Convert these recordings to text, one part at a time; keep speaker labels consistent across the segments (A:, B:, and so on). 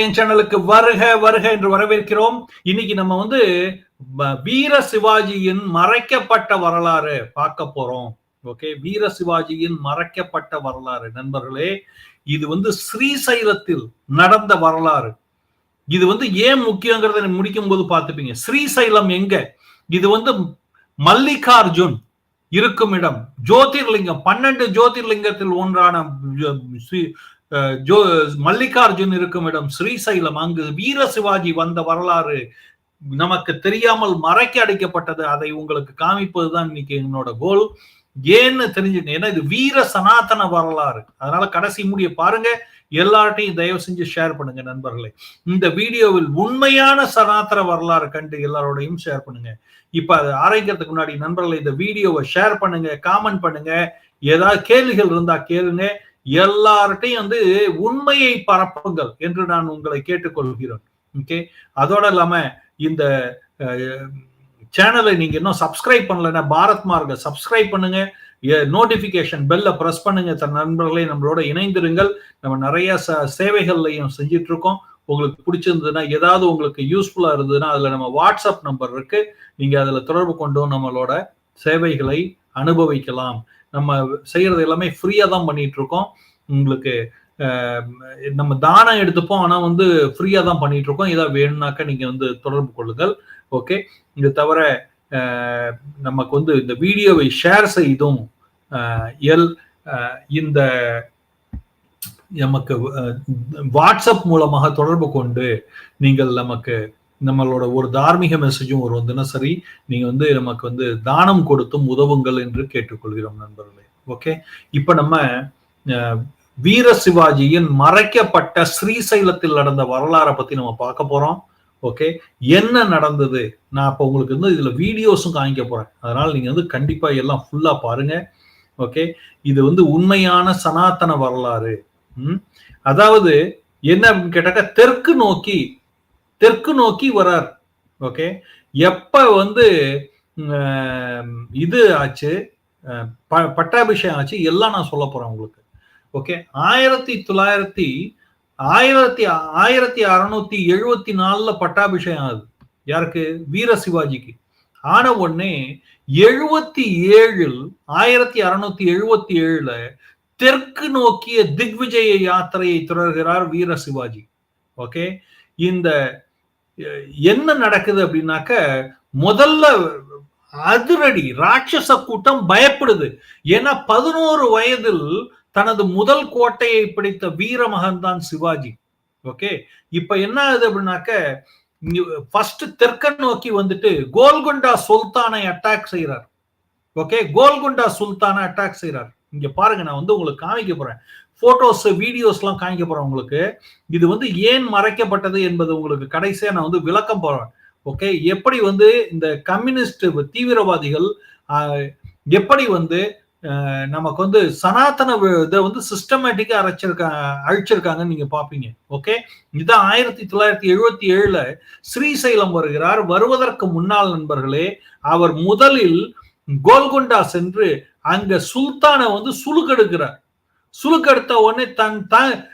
A: என் சேனலுக்கு வருக வருக என்று வரவேற்கிறோம். இன்னைக்கு நம்ம வந்து வீர சிவாஜியின் மறைக்கப்பட்ட வரலாறு பார்க்க போறோம். ஓகே வீர சிவாஜியின் மறைக்கப்பட்ட வரலாறு. நண்பர்களே இது வந்து ஸ்ரீசைலத்தில் நடந்த வரலாறு. இது வந்து ஏன் முக்கியங்கிறத முடிக்கும் போது பார்த்துப்பீங்க. ஸ்ரீசைலம் எங்க? இது வந்து மல்லிகார்ஜுன் இருக்கும் இடம். ஜோதிர்லிங்கம் பன்னெண்டு ஜோதிர்லிங்கத்தில் ஒன்றான ஜோ- மல்லிகார்ஜுன் இருக்கும் இடம் ஸ்ரீசைலம். அங்கு வீர சிவாஜி வந்த வரலாறு நமக்கு தெரியாமல் மறைக்க அடைக்கப்பட்டது. அதை உங்களுக்கு காமிப்பது தான் இன்னைக்கு என்னோட கோல் ஏன்னு தெரிஞ்சுங்க ஏன்னா இது வீர சனாதன வரலாறு. அதனால கடைசி முடிய பாருங்க. எல்லார்ட்டையும் தயவு செஞ்சு ஷேர் பண்ணுங்க நண்பர்களே. இந்த வீடியோவில் உண்மையான சனாதன வரலாறு கண்டு எல்லாரோடையும் ஷேர் பண்ணுங்க. இப்ப அதை ஆரம்பிக்கிறதுக்கு முன்னாடி நண்பர்களை இந்த வீடியோவை ஷேர் பண்ணுங்க காமெண்ட் பண்ணுங்க. ஏதாவது கேள்விகள் இருந்தா கேளுங்க. எல்லார்ட்டையும் வந்து உண்மையை பரப்புங்கள் என்று நான் உங்களை கேட்டுக்கொள்கிறேன். ஓகே அதோட இல்லாம இந்த சேனலை நீங்க இன்னும் சப்ஸ்கிரைப் பண்ணலன்னா பாரத் மார்க்க சப்ஸ்கிரைப் பண்ணுங்க. நோட்டிபிகேஷன் பெல்ல ப்ரெஸ் பண்ணுங்க. தன் நண்பர்களை நம்மளோட இணைந்திருங்கள். நம்ம நிறைய ச- சேவைகள்லையும் செஞ்சிட்டு இருக்கோம் உங்களுக்கு பிடிச்சிருந்ததுன்னா ஏதாவது உங்களுக்கு யூஸ்ஃபுல்லா இருந்ததுன்னா அதுல நம்ம வாட்ஸ்அப் நம்பர் இருக்கு. நீங்க அதுல தொடர்பு கொண்டு நம்மளோட சேவைகளை அனுபவிக்கலாம். நம்ம செய்யறது எல்லாமே ஃப்ரீயா தான் பண்ணிட்டு இருக்கோம் உங்களுக்கு நம்ம தானம் எடுத்துப்போம் ஆனா வந்து ஃப்ரீயா தான் பண்ணிட்டு இருக்கோம் ஏதாவது வேணும்னாக்க நீங்க வந்து தொடர்பு கொள்ளுங்கள். ஓகே இது தவிர நமக்கு வந்து இந்த வீடியோவை ஷேர் செய்தும் எல் இந்த நமக்கு வாட்ஸ்அப் மூலமாக தொடர்பு கொண்டு நீங்கள் நமக்கு நம்மளோட ஒரு தார்மீக மெசேஜும் ஒரு தினசரி நீங்க வந்து நமக்கு வந்து தானம் கொடுத்தும் உதவுங்கள் என்று கேட்டுக்கொள்கிறோம் நண்பர்களே. ஓகே இப்ப நம்ம வீர சிவாஜியின் மறைக்கப்பட்ட ஸ்ரீசைலத்தில் நடந்த வரலாறை பத்தி நம்ம பார்க்க போறோம். ஓகே என்ன நடந்தது? நான் இப்போ உங்களுக்கு வந்து இதுல வீடியோஸும் காமிக்க போறேன். அதனால நீங்க வந்து கண்டிப்பா எல்லாம் ஃபுல்லா பாருங்க. ஓகே இது வந்து உண்மையான சனாதன வரலாறு. ம்? அதாவது என்ன அப்படின்னு கேட்டாக்கா தெற்கு நோக்கி தெற்கு நோக்கி வரார். ஓகே எப்ப வந்து இது ஆச்சு ப- பட்டாபிஷேகம் ஆச்சு எல்லாம் நான் சொல்ல போறேன் உங்களுக்கு. ஓகே ஆயிரத்தி தொள்ளாயிரத்தி ஆயிரத்தி ஆயிரத்தி அறுநூத்தி எழுபத்தி நாலுல பட்டாபிஷேகம் ஆகுது. யாருக்கு? வீர சிவாஜிக்கு. ஆன உடனே எழுபத்தி ஏழில் ஆயிரத்தி அறுநூத்தி எழுபத்தி ஏழுல தெற்கு நோக்கிய திக்விஜய யாத்திரையை தொடர்கிறார் வீர சிவாஜி. ஓகே இந்த என்ன நடக்குது அப்படின்னாக்க முதல்ல அதிரடி ராட்சச கூட்டம் பயப்படுது. ஏன்னா பதினோரு வயதில் தனது முதல் கோட்டையை பிடித்த வீரமகன் தான் சிவாஜி. ஓகே? இப்ப என்ன ஆகுது அப்படின்னாக்க ஃபர்ஸ்ட் தெற்க நோக்கி வந்துட்டு கோல்குண்டா சுல்தானை அட்டாக் செய்யறார் ஓகே? கோல்குண்டா சுல்தானை அட்டாக் செய்யறார் இங்க பாருங்க நான் வந்து உங்களுக்கு காமிக்க போறேன். போட்டோஸ் வீடியோஸ்லாம் காமிக்க போறேன் உங்களுக்கு. இது வந்து ஏன் மறைக்கப்பட்டது என்பது உங்களுக்கு கடைசியா நான் வந்து விளக்கம் போறேன். ஓகே எப்படி வந்து இந்த கம்யூனிஸ்ட் தீவிரவாதிகள் எப்படி வந்து நமக்கு வந்து சனாதன இதை வந்து சிஸ்டமேட்டிக்காக அரைச்சிருக்கா அழிச்சிருக்காங்கன்னு நீங்க பாப்பீங்க ஓகே இதுதான் ஆயிரத்தி தொள்ளாயிரத்தி எழுபத்தி ஏழுல ஸ்ரீசைலம் வருகிறார். வருவதற்கு முன்னாள் நண்பர்களே அவர் முதலில் கோல்கொண்டா சென்று அங்க சுல்தானை வந்து சுழுக்கெடுக்கிறார் சுழுக்கெடுத்த உடனே தன் த-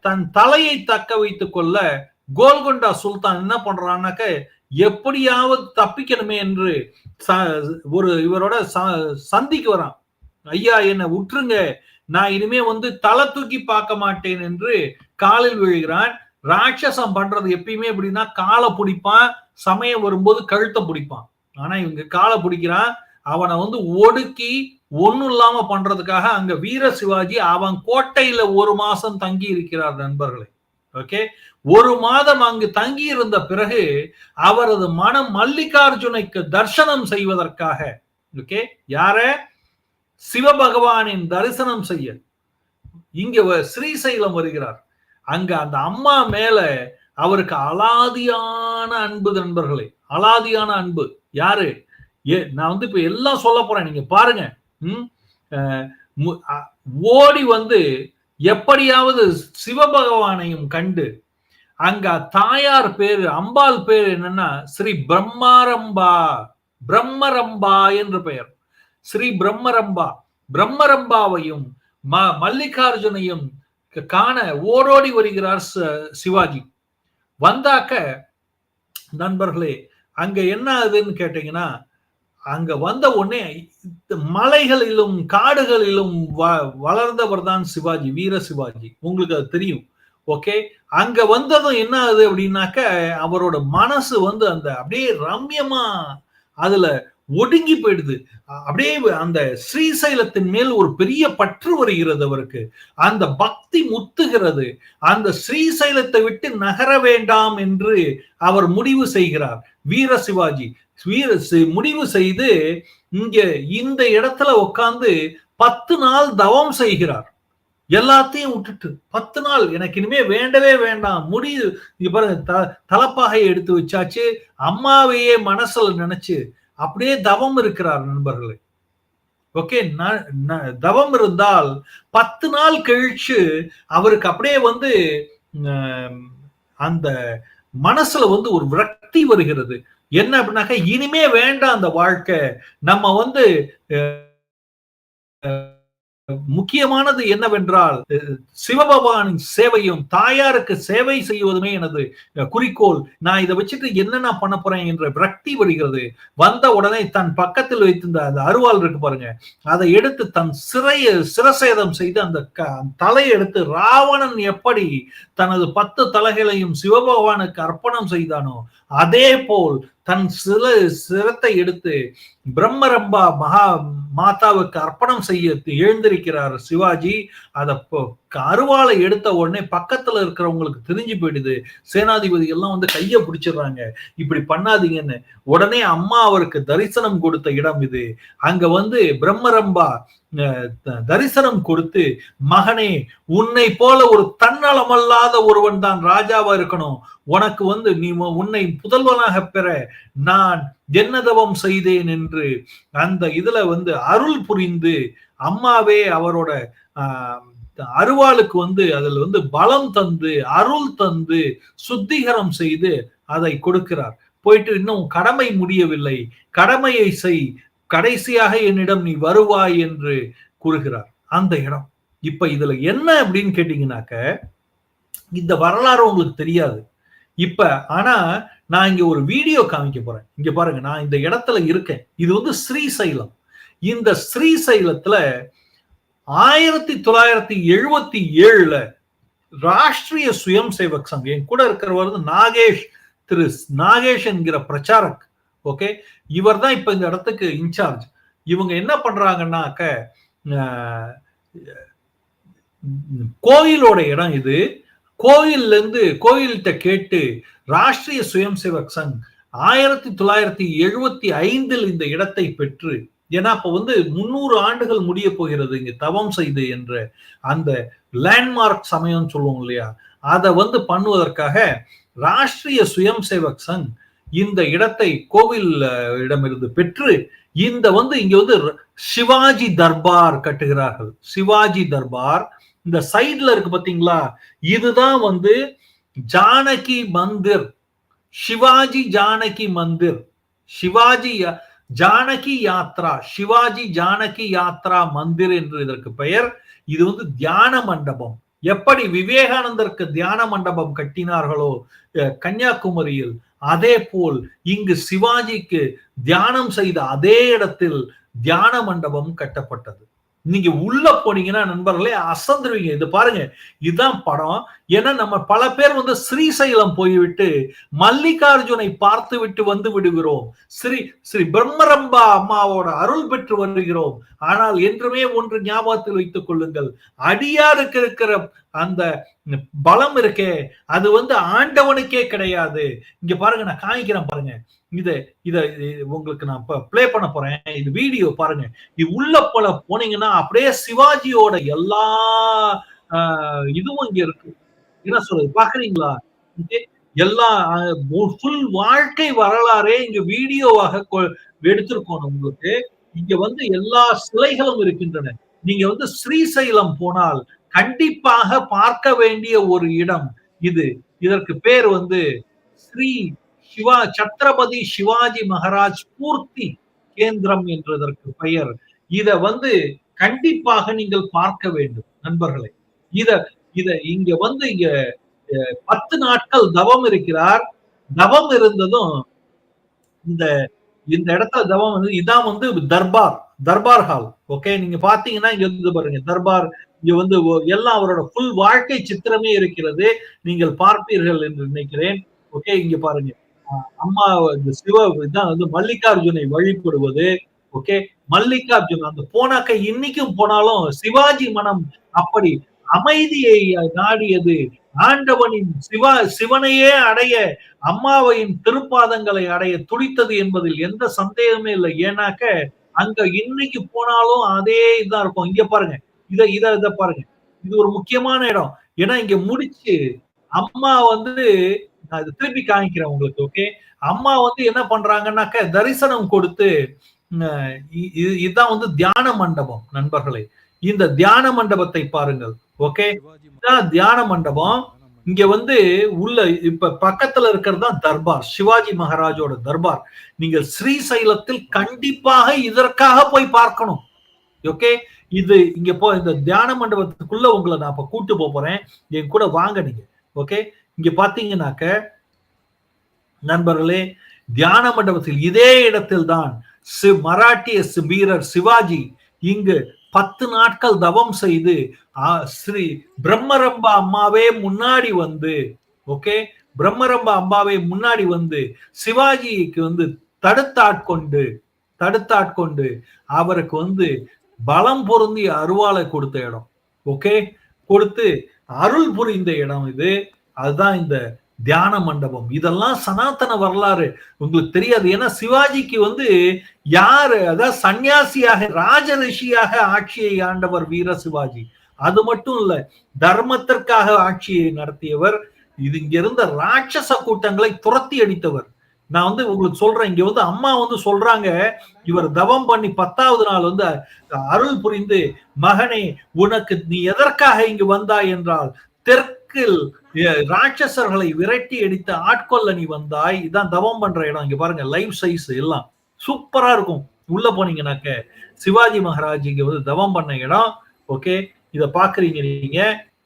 A: தன் தலையை தக்க வைத்துக் கொள்ள கோல்கொண்டா சுல்தான் என்ன பண்றான்னாக்க எப்படியாவது தப்பிக்கணுமே என்று ச- ஒரு இவரோட ச- சந்திக்கு வரான். ஐயா என்னை உற்றுங்க. நான் இனிமே வந்து தலை தூக்கி பார்க்க மாட்டேன் என்று காலில் விழுகிறான். ராட்சசம் பண்றது எப்பயுமே எப்படின்னா காலை பிடிப்பான் சமயம் வரும்போது கழுத்தை பிடிப்பான். ஆனா இவங்க காலை பிடிக்கிறான் அவனை வந்து ஒடுக்கி ஒன்னும் இல்லாம பண்றதுக்காக அங்க வீர சிவாஜி அவன் கோட்டையில ஒரு மாசம் தங்கி இருக்கிறார் நண்பர்களே. ஓகே? ஒரு மாதம் அங்கு தங்கி இருந்த பிறகு அவரது மனம் மல்லிகார்ஜுனைக்கு தர்சனம் செய்வதற்காக ஓகே? யார? சிவபகவானின் தரிசனம் செய்ய. இங்க வ- ஸ்ரீசைலம் வருகிறார். அங்க அந்த அம்மா மேல அவருக்கு அலாதியான அன்பு நண்பர்களே. அலாதியான அன்பு. யாரு? நான் வந்து இப்ப எல்லாம் சொல்ல போறேன். நீங்க பாருங்க. ம்? மு- ஓடி வந்து எப்படியாவது சிவபகவானையும் கண்டு அங்க தாயார் பேரு அம்பாள் பேர் என்னன்னா ஸ்ரீ பிரம்மாரம்பா பிரம்மரம்பா என்று பெயர். ஸ்ரீ பிரம்மரம்பா. பிரம்மரம்பாவையும் ம மல்லிகார்ஜுனையும் காண ஓடோடி வருகிறார் சிவாஜி. வந்தாக்க நண்பர்களே அங்க என்ன ஆகுதுன்னு கேட்டீங்கன்னா அங்க வந்த உடனே மலைகளிலும் காடுகளிலும் வளர்ந்தவர் தான் சிவாஜி வீர சிவாஜி. உங்களுக்கு அது தெரியும். ஓகே அங்க வந்ததும் என்ன ஆகுது அப்படின்னாக்க அவரோட மனசு வந்து அந்த அப்படியே ரம்யமா அதுல ஒடுங்கி போயிடுது. அப்படியே அந்த ஸ்ரீசைலத்தின் மேல் ஒரு பெரிய பற்று வருகிறது அவருக்கு. அந்த பக்தி முத்துகிறது. அந்த ஸ்ரீசைலத்தை விட்டு நகர வேண்டாம் என்று அவர் முடிவு செய்கிறார். வீர சிவாஜி முடிவு செய்து இங்க இந்த இடத்துல உட்கார்ந்து பத்து நாள் தவம் செய்கிறார். எல்லாத்தையும் விட்டுட்டு பத்து நாள் எனக்கு இனிமே வேண்டவே வேண்டாம். முடியுது இங்க பாருங்க த தலப்பாகை எடுத்து வச்சாச்சு. அம்மாவையே மனசுல நினைச்சு அப்படியே தவம் இருக்கிறார் நண்பர்களே. ஓகே தவம் இருந்தால் பத்து நாள் கழிச்சு அவருக்கு அப்படியே வந்து அந்த மனசுல வந்து ஒரு விரக்தி வருகிறது. என்ன அப்படின்னாக்கா இனிமே வேண்டாம் அந்த வாழ்க்கை. நம்ம வந்து முக்கியமானது என்னவென்றால் சிவபகவானின் சேவையும் தாயாருக்கு சேவை செய்வதுமே எனது குறிக்கோள். நான் இதை வச்சுட்டு என்ன நான் பண்ண போறேன் என்ற விரக்தி வருகிறது. வந்த உடனே தன் பக்கத்தில் வைத்திருந்த அந்த அருவாள் இருக்கு பாருங்க அதை எடுத்து தன் சிறைய சிரசேதம் செய்து அந்த தலையை எடுத்து ராவணன் எப்படி தனது பத்து தலைகளையும் சிவபகவானுக்கு அர்ப்பணம் செய்தானோ அதே போல் தன் சில சிரத்தை எடுத்து பிரம்மரம்பா மகா மாதாவுக்கு அர்ப்பணம் செய்ய எழுந்திருக்கிறார் சிவாஜி. அதை அருவாளை எடுத்த உடனே பக்கத்துல இருக்கிறவங்களுக்கு தெரிஞ்சு போயிடுது. சேனாதிபதி எல்லாம் வந்து கைய பிடிச்சிடுறாங்க. இப்படி பண்ணாதீங்கன்னு. உடனே அம்மா அவருக்கு தரிசனம் கொடுத்த இடம் இது. அங்க வந்து பிரம்மரம்பா தரிசனம் கொடுத்து மகனே உன்னை போல ஒரு தன்னலமல்லாத ஒருவன் தான் ராஜாவா இருக்கணும். உனக்கு வந்து நீ உன்னை புதல்வனாக பெற நான் ஜென்னதவம் செய்தேன் என்று அந்த இதுல வந்து அருள் புரிந்து அம்மாவே அவரோட அருவாளுக்கு வந்து அதில் வந்து பலம் தந்து அருள் தந்து சுத்திகரம் செய்து அதை கொடுக்கிறார். போயிட்டு இன்னும் கடமை முடியவில்லை. கடமையை செய். கடைசியாக என்னிடம் நீ வருவாய் என்று கூறுகிறார். அந்த இடம். இப்ப இதுல என்ன அப்படின்னு கேட்டீங்கன்னாக்க இந்த வரலாறு உங்களுக்கு தெரியாது. இப்ப ஆனா நான் இங்க ஒரு வீடியோ காமிக்க போறேன். இங்க பாருங்க நான் இந்த இடத்துல இருக்கேன். இது வந்து ஸ்ரீசைலம். இந்த ஸ்ரீசைலத்துல ஆயிரத்தி தொள்ளாயிரத்தி எழுபத்தி ஏழுல ராஷ்டிரிய சுயம் சேவக் சங்கம் என் கூட இருக்கிறவர் வந்து நாகேஷ் திரு நாகேஷ் என்கிற பிரச்சாரக் ஓகே? இவர் தான் இப்ப இந்த இடத்துக்கு இன்சார்ஜ் இவங்க என்ன பண்றாங்கன்னாக்க கோயிலோட இடம் இது. கோயில்ல இருந்து கோயில்கிட்ட கேட்டு ராஷ்டிரிய சுயம் சேவக் சங் ஆயிரத்தி தொள்ளாயிரத்தி எழுபத்தி ஐந்தில் இந்த இடத்தை பெற்று ஏன்னா அப்ப வந்து முன்னூறு ஆண்டுகள் முடிய போகிறது இங்க தவம் செய்து என்ற அந்த லேண்ட்மார்க் சமயம் சொல்லுவோம் இல்லையா? அதை வந்து பண்ணுவதற்காக ராஷ்டிரிய சுயம் சேவக் சங் இந்த இடத்தை கோவில் இடமிருந்து பெற்று இந்த வந்து இங்க வந்து சிவாஜி தர்பார் கட்டுகிறார்கள். சிவாஜி தர்பார் இந்த சைட்ல இருக்கு பாத்தீங்களா இதுதான் வந்து ஜானகி மந்திர். சிவாஜி ஜானகி மந்திர். சிவாஜி ஜானகி யாத்ரா சிவாஜி ஜானகி யாத்ரா மந்திர் என்று இதற்கு பெயர். இது வந்து தியான மண்டபம். எப்படி விவேகானந்தருக்கு தியான மண்டபம் கட்டினார்களோ கன்னியாகுமரியில் அதே போல் இங்கு சிவாஜிக்கு தியானம் செய்த அதே இடத்தில் தியான மண்டபம் கட்டப்பட்டது. நீங்க உள்ள போனீங்கன்னா நண்பர்களே அசந்துருவீங்க. இது பாருங்க இதுதான் படம். ஏன்னா நம்ம பல பேர் வந்து ஸ்ரீசைலம் போய்விட்டு மல்லிகார்ஜுனை பார்த்து விட்டு வந்து விடுகிறோம். ஸ்ரீ ஸ்ரீ பிரம்மரம்பா அம்மாவோட அருள் பெற்று வருகிறோம். ஆனால் என்றுமே ஒன்று ஞாபகத்தில் வைத்துக் கொள்ளுங்கள். அடியாருக்கு இருக்கிற அந்த பலம் இருக்கே அது வந்து ஆண்டவனுக்கே கிடையாது. இங்க பாருங்க நான் காமிக்கிறேன் பாருங்க. இதை இத உங்களுக்கு நான் இப்ப பிளே பண்ண போறேன். இது வீடியோ பாருங்க. இது உள்ள போல போனீங்கன்னா அப்படியே சிவாஜியோட எல்லா இதுவும் இங்க இருக்கு. என்ன சொல்றது பாக்குறீங்களா எல்லா ஃபுல் வாழ்க்கை வரலாறே இங்க வீடியோவாக எடுத்திருக்கோம் உங்களுக்கு. இங்க வந்து எல்லா சிலைகளும் இருக்கின்றன. நீங்க வந்து ஸ்ரீசைலம் போனால் கண்டிப்பாக பார்க்க வேண்டிய ஒரு இடம் இது. இதற்கு பேர் வந்து ஸ்ரீ சிவா சத்ரபதி சிவாஜி மகாராஜ் பூர்த்தி கேந்திரம் என்றதற்கு பெயர். இத வந்து கண்டிப்பாக நீங்கள் பார்க்க வேண்டும் நண்பர்களை. இத இத இங்க வந்து இங்க அஹ், பத்து நாட்கள் தவம் இருக்கிறார். தவம் இருந்ததும் இந்த இந்த இடத்துல தவம் இதான் வந்து தர்பார் தர்பார் ஹால். ஓகே நீங்க பாத்தீங்கன்னா இங்க இருந்து பாருங்க. தர்பார் இங்க வந்து எல்லாம் அவரோட ஃபுல் வாழ்க்கை சித்திரமே இருக்கிறது. நீங்கள் பார்ப்பீர்கள் என்று நினைக்கிறேன். ஓகே இங்க பாருங்க. அம்மா இந்த சிவ இதான் வந்து மல்லிகார்ஜுனை வழிபடுவது. ஓகே மல்லிகார்ஜுன் அந்த போனாக்க இன்னைக்கும் போனாலும் சிவாஜி மனம் அப்படி அமைதியை நாடியது. ஆண்டவனின் சிவா சிவனையே அடைய அம்மாவையின் திருப்பாதங்களை அடைய துடித்தது என்பதில் எந்த சந்தேகமே இல்லை. ஏன்னாக்க அங்க இன்னைக்கு போனாலும் அதே இதான் இருக்கும். இங்க பாருங்க. இதை இதை இதை பாருங்க. இது ஒரு முக்கியமான இடம். ஏன்னா இங்க முடிச்சு அம்மா வந்து நான் திருப்பி காமிக்கிறேன் உங்களுக்கு ஓகே அம்மா வந்து என்ன பண்றாங்கன்னாக்க தரிசனம் கொடுத்து இதுதான் வந்து தியான மண்டபம் நண்பர்களே. இந்த தியான மண்டபத்தை பாருங்கள் ஓகே தியான மண்டபம். இங்க வந்து உள்ள இப்ப பக்கத்துல இருக்கிறது தான் தர்பார் சிவாஜி மகாராஜோட தர்பார். நீங்கள் ஸ்ரீசைலத்தில் கண்டிப்பாக இதற்காக போய் பார்க்கணும் ஓகே இது இங்க போ இந்த தியான மண்டபத்துக்குள்ள உங்களை நான் இப்ப கூட்டு போறேன். என் கூட வாங்க நீங்க. ஓகே இங்க பாத்தீங்கன்னாக்க நண்பர்களே தியான மண்டபத்தில் இதே இடத்தில் தான் மராட்டிய சி- வீரர் சிவாஜி இங்கு பத்து நாட்கள் தவம் செய்து ஸ்ரீ பிரம்மரம்பா அம்மாவே முன்னாடி வந்து ஓகே பிரம்மரம்பா அம்மாவே முன்னாடி வந்து சிவாஜிக்கு வந்து தடுத்தாட்கொண்டு தடுத்தாட்கொண்டு அவருக்கு வந்து பலம் பொருந்திய அருவாளை கொடுத்த இடம். ஓகே கொடுத்து அருள் புரிந்த இடம் இது. அதுதான் இந்த தியான மண்டபம். இதெல்லாம் சனாதன வரலாறு. உங்களுக்கு தெரியாது. ஏன்னா சிவாஜிக்கு வந்து யாரு? அதாவது சன்னியாசியாக ராஜ ரிஷியாக ஆட்சியை ஆண்டவர் வீர சிவாஜி. அது மட்டும் இல்ல தர்மத்திற்காக ஆட்சியை நடத்தியவர் இது இங்க இருந்த ராட்சச கூட்டங்களை துரத்தி அடித்தவர். நான் வந்து உங்களுக்கு சொல்றேன். இங்க வந்து அம்மா வந்து சொல்றாங்க இவர் தவம் பண்ணி பத்தாவது நாள் வந்து அருள் புரிந்து மகனே உனக்கு நீ எதற்காக இங்கு வந்தாய் என்றால் தெற்கில் ராட்சசர்களை விரட்டி அடித்து ஆட்கொள்ள நீ வந்தாய். இதான் தவம் பண்ற இடம். இங்க பாருங்க லைவ் சைஸ் எல்லாம் சூப்பரா இருக்கும். உள்ள போனீங்கன்னாக்க சிவாஜி மகாராஜ் இங்க வந்து தவம் பண்ண இடம். ஓகே இத பாக்குறீங்க நீங்க.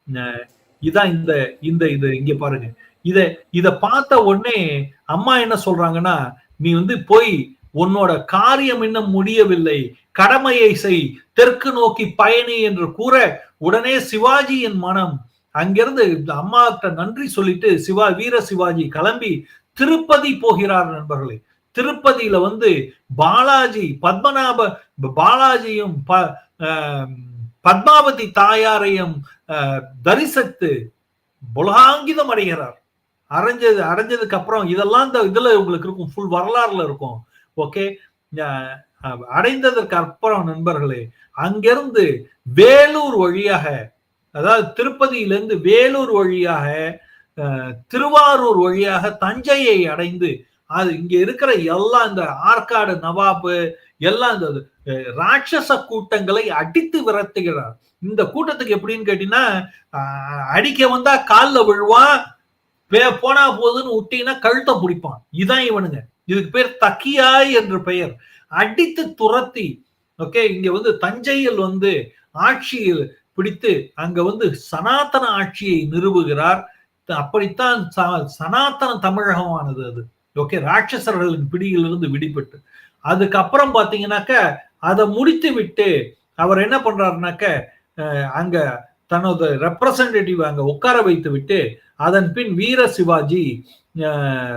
A: அஹ், இதான் இந்த இந்த இது. இங்க பாருங்க. இத இத பார்த்த உடனே அம்மா என்ன சொல்றாங்கன்னா நீ வந்து போய் உன்னோட காரியம் இன்னும் முடியவில்லை. கடமையை செய். தெற்கு நோக்கி பயணி என்று கூற உடனே சிவாஜியின் மனம் அங்கிருந்து அம்மாட்ட நன்றி சொல்லிட்டு சிவா வீர சிவாஜி கிளம்பி திருப்பதி போகிறார் நண்பர்களே. திருப்பதியில வந்து பாலாஜி பத்மநாப பாலாஜியும் ப- பத்மாவதி தாயாரையும் தரிசித்து புலாங்கிதம் அடைகிறார். அடைஞ்சது அடைஞ்சதுக்கு அப்புறம் இதெல்லாம் இந்த இதுல உங்களுக்கு இருக்கும். ஃபுல் வரலாறுல இருக்கும். ஓகே அடைந்ததற்கு அப்புறம் நண்பர்களே அங்கிருந்து வேலூர் வழியாக அதாவது திருப்பதியிலிருந்து வேலூர் வழியாக திருவாரூர் வழியாக தஞ்சையை அடைந்து அது இங்க இருக்கிற எல்லா இந்த ஆற்காடு நவாபு எல்லாம் இந்த ராட்சச கூட்டங்களை அடித்து விரத்துகிறார் இந்த கூட்டத்துக்கு எப்படின்னு கேட்டீங்கன்னா அடிக்க வந்தா கால்ல விழுவான் போனா போதுன்னு விட்டீங்கன்னா கழுத்தை பிடிப்பான். இதான் இவனுங்க. இதுக்கு பேர் தக்கியாய் என்று பெயர். அடித்து துரத்தி ஓகே இங்க வந்து தஞ்சையில் வந்து ஆட்சியில் பிடித்து அங்க வந்து சனாதன ஆட்சியை நிறுவுகிறார். அப்படித்தான் சனாதன தமிழகமானது அது. ஓகே ராட்சசர்களின் பிடியிலிருந்து விடுபட்டு. அதுக்கப்புறம் பாத்தீங்கன்னாக்க அதை முடித்து விட்டு அவர் என்ன பண்றாருனாக்க அங்க தனது ரெப்ரசன்டேட்டிவ் அங்க உட்கார வைத்து விட்டு அதன் பின் வீர சிவாஜி அஹ்,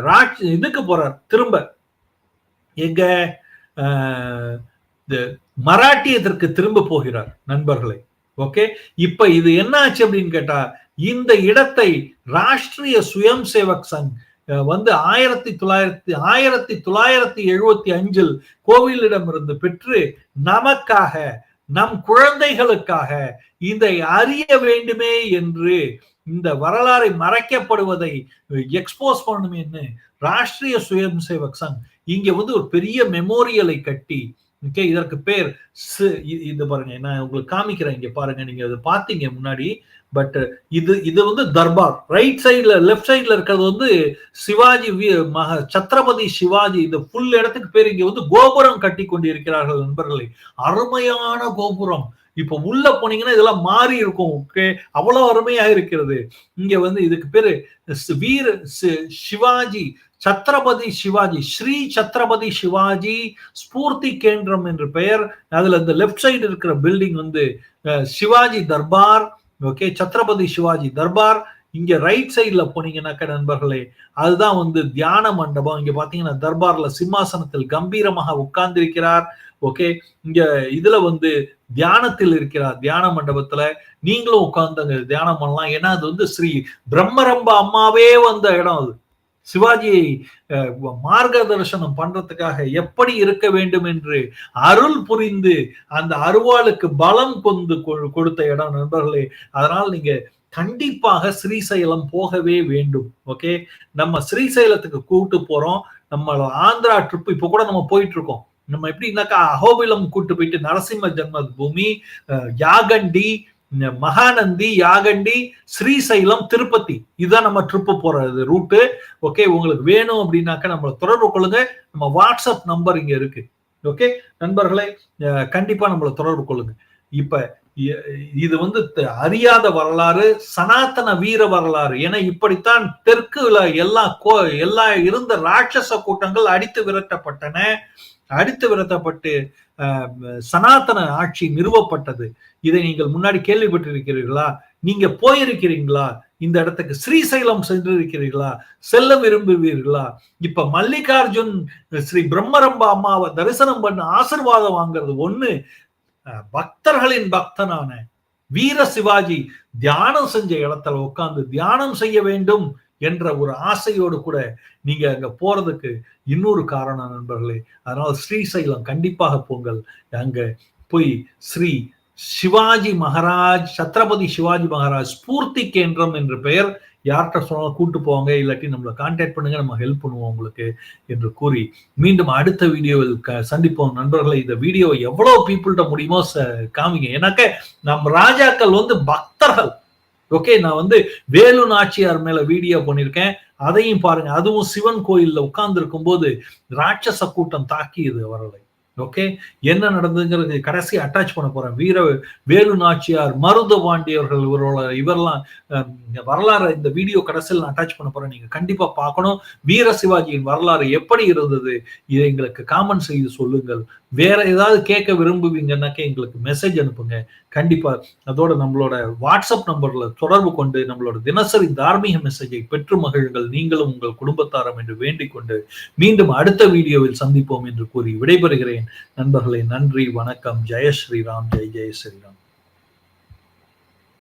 A: இதுக்கு போறார். திரும்ப. எங்க அஹ், மராட்டியத்திற்கு திரும்ப போகிறார் நண்பர்களை. ஓகே? இப்ப இது என்ன ஆச்சு அப்படின்னு கேட்டா இந்த இடத்தை ராஷ்டிரிய சுயம் சேவக் சங் அஹ், வந்து ஆயிரத்தி தொள்ளாயிரத்தி ஆயிரத்தி தொள்ளாயிரத்தி எழுபத்தி அஞ்சில் கோவிலிடமிருந்து பெற்று நமக்காக நம் குழந்தைகளுக்காக இதை அறிய வேண்டுமே என்று இந்த வரலாறை மறைக்கப்படுவதை எக்ஸ்போஸ் பண்ணணுமேன்னு ராஷ்டிரிய சுயம் சேவக் சங் இங்க வந்து ஒரு பெரிய மெமோரியலை கட்டி ஓகே இதற்கு பேர் இது பாருங்க நான் உங்களுக்கு காமிக்கிறேன் இங்க பாருங்க நீங்க அதை பாத்தீங்க முன்னாடி பட் இது இது வந்து தர்பார். ரைட் சைடுல லெஃப்ட் சைடுல இருக்கிறது வந்து சிவாஜி மக சத்ரபதி சிவாஜி இந்த ஃபுல் இடத்துக்கு பேர் இங்க வந்து கோபுரம் கட்டி கொண்டிருக்கிறார்கள் நண்பர்களை. அருமையான கோபுரம். இப்ப உள்ள போனீங்கன்னா இதெல்லாம் மாறி இருக்கும். ஓகே? அவ்வளவு அருமையா இருக்கிறது. இங்க வந்து இதுக்கு பேரு வீர சிவாஜி சத்ரபதி சிவாஜி ஸ்ரீ சத்ரபதி சிவாஜி ஸ்பூர்த்தி கேந்திரம் என்று பெயர். அதுல இந்த லெப்ட் சைடு இருக்கிற பில்டிங் வந்து சிவாஜி தர்பார். ஓகே? சத்ரபதி சிவாஜி தர்பார். இங்க ரைட் சைட்ல போனீங்கன்னாக்க நண்பர்களே அதுதான் வந்து தியான மண்டபம். இங்க பாத்தீங்கன்னா தர்பார்ல சிம்மாசனத்தில் கம்பீரமாக உட்கார்ந்திருக்கிறார். ஓகே இங்க இதுல வந்து தியானத்தில் இருக்கிறார். தியான மண்டபத்துல நீங்களும் உட்கார்ந்து அங்க தியானம் பண்ணலாம் ஏன்னா அது வந்து ஸ்ரீ பிரம்மரம்ப அம்மாவே வந்த இடம் அது. சிவாஜியை மார்க தரிசனம் பண்றதுக்காக எப்படி இருக்க வேண்டும் என்று அருள் புரிந்து அந்த அருவாளுக்கு பலம் கொண்டு கொடுத்த இடம் நண்பர்களே. அதனால் நீங்க கண்டிப்பாக ஸ்ரீசைலம் போகவே வேண்டும். ஓகே நம்ம ஸ்ரீசைலத்துக்கு கூப்பிட்டு போறோம். நம்ம ஆந்திரா ட்ரிப் இப்ப கூட நம்ம போயிட்டு இருக்கோம். நம்ம எப்படின்னாக்கா அகோபிலம் கூட்டு போயிட்டு நரசிம்ம ஜென்ம பூமி யாகண்டி மகாநந்தி யாகண்டி ஸ்ரீசைலம் திருப்பதி. இதுதான் நம்ம ட்ரிப்பு போறது ரூட்டு ஓகே உங்களுக்கு வேணும் அப்படின்னாக்க நம்மளை தொடர்பு கொள்ளுங்க. நம்ம வாட்ஸ்அப் நம்பர் இங்க இருக்கு. ஓகே நண்பர்களை கண்டிப்பா நம்மளை தொடர்பு கொள்ளுங்க. இப்ப இது வந்து அறியாத வரலாறு சனாத்தன வீர வரலாறு. என இப்படித்தான் தெற்குல எல்லா கோ எல்லா இருந்த ராட்சச கூட்டங்கள் அடித்து விரட்டப்பட்டன. அடித்து விரத்தப்பட்டு சனாதன ஆட்சி நிறுவப்பட்டது. இதை நீங்கள் முன்னாடி கேள்விப்பட்டிருக்கிறீர்களா? நீங்க போயிருக்கிறீங்களா? இந்த இடத்துக்கு ஸ்ரீசைலம் சென்றிருக்கிறீர்களா? செல்ல விரும்புவீர்களா? இப்ப மல்லிகார்ஜுன் ஸ்ரீ பிரம்மரம்ப அம்மாவை தரிசனம் பண்ண ஆசிர்வாதம் வாங்குறது ஒண்ணு. பக்தர்களின் பக்தனான வீர சிவாஜி தியானம் செஞ்ச இடத்துல உட்கார்ந்து தியானம் செய்ய வேண்டும். என்ற ஒரு ஆசையோடு கூட நீங்க அங்க போறதுக்கு இன்னொரு காரணம் நண்பர்களே. அதனால ஸ்ரீசைலம் கண்டிப்பாக போங்கள். அங்க போய் ஸ்ரீ சிவாஜி மகாராஜ் சத்ரபதி சிவாஜி மகாராஜ் ஸ்பூர்த்தி கேந்திரம் என்ற பெயர் யார்கிட்ட சொன்னாலும் கூட்டு போவாங்க. இல்லாட்டி நம்மளை கான்டாக்ட் பண்ணுங்க நம்ம ஹெல்ப் பண்ணுவோம் உங்களுக்கு என்று கூறி மீண்டும் அடுத்த வீடியோவில் சந்திப்போம். நண்பர்களை இந்த வீடியோ எவ்வளவு பீப்புள்கிட்ட முடியுமோ காமிங்க. எனக்கு நம் ராஜாக்கள் வந்து பக்தர்கள். ஓகே நான் வந்து வேலு நாச்சியார் மேல வீடியோ பண்ணியிருக்கேன் அதையும் பாருங்க. அதுவும் சிவன் கோயில்ல உட்கார்ந்து இருக்கும்போது ராட்சச கூட்டம் தாக்கியது அவர்களை. ஓகே என்ன நடந்ததுங்கிறது கடைசி அட்டாச் பண்ண போறேன். வீர வேலு நாச்சியார் மருத பாண்டியவர்கள் இவரோட இவரெல்லாம் வரலாறு இந்த வீடியோ கடைசியில் நான் அட்டாச் பண்ண போறேன். நீங்க கண்டிப்பா பார்க்கணும். வீர சிவாஜியின் வரலாறு எப்படி இருந்தது? இதை எங்களுக்கு காமெண்ட் செய்து சொல்லுங்கள். வேற ஏதாவது கேட்க விரும்புவீங்கன்னாக்க எங்களுக்கு மெசேஜ் அனுப்புங்க. கண்டிப்பா அதோட நம்மளோட வாட்ஸ்அப் நம்பர்ல தொடர்பு கொண்டு நம்மளோட தினசரி தார்மீக மெசேஜை பெற்று மகிழுங்கள். நீங்களும் உங்கள் குடும்பத்தாரம் என்று வேண்டிக் கொண்டு மீண்டும் அடுத்த வீடியோவில் சந்திப்போம் என்று கூறி விடைபெறுகிறேன். நண்பர்களே நன்றி வணக்கம். ஜெய ஸ்ரீராம். ஜெய் ஜெய ஸ்ரீராம்.